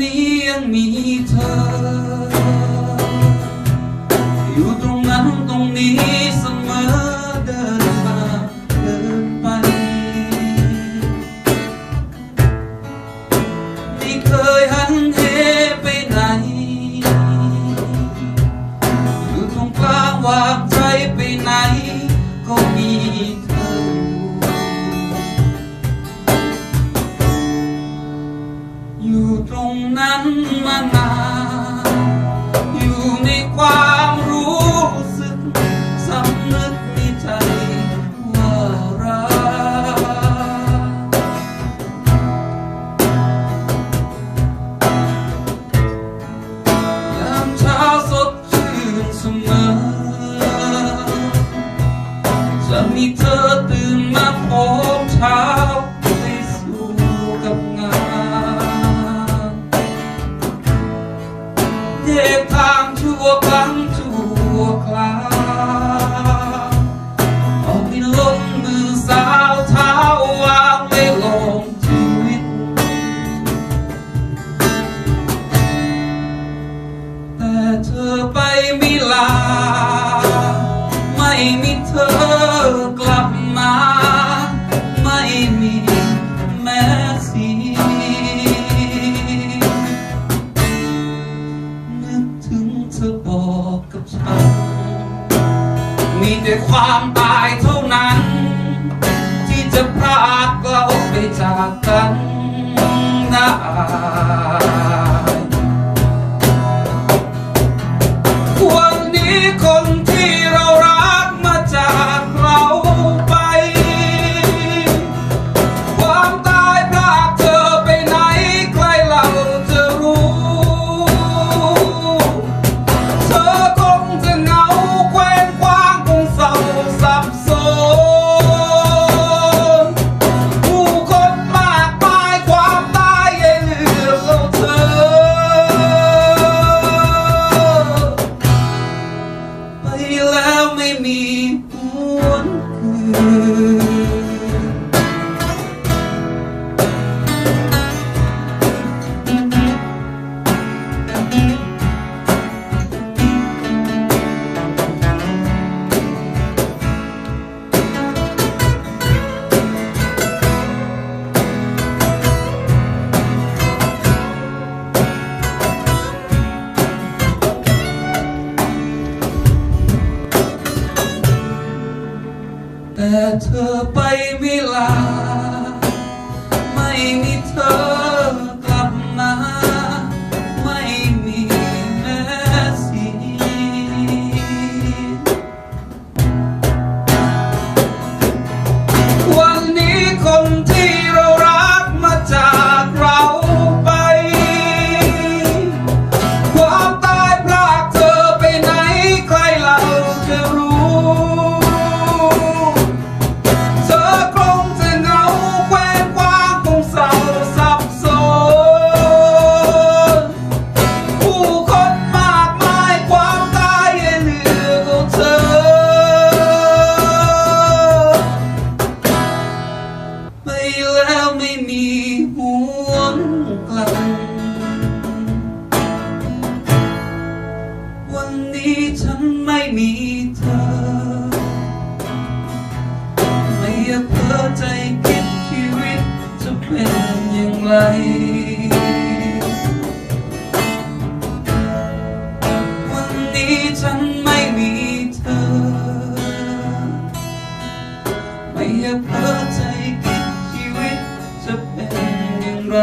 นี้ยังมีเธอ อยู่ตรงนั้นตรงนี้เสมอเดินมาเดินไป ไม่เคยหันเหไปไหน อยู่ตรงกลางวาง mamma. ธอกลับมา ไม่มีแม้สีนึกถึงเธอบอกกับฉัน มีแต่ความตาย มีหวนคือ แต่เธอไปไม่ลา ไม่มีเธอ ฉันไม่มีเธอ ไม่อยากเพ้อใจคิดชีวิตจะเป็นอย่างไร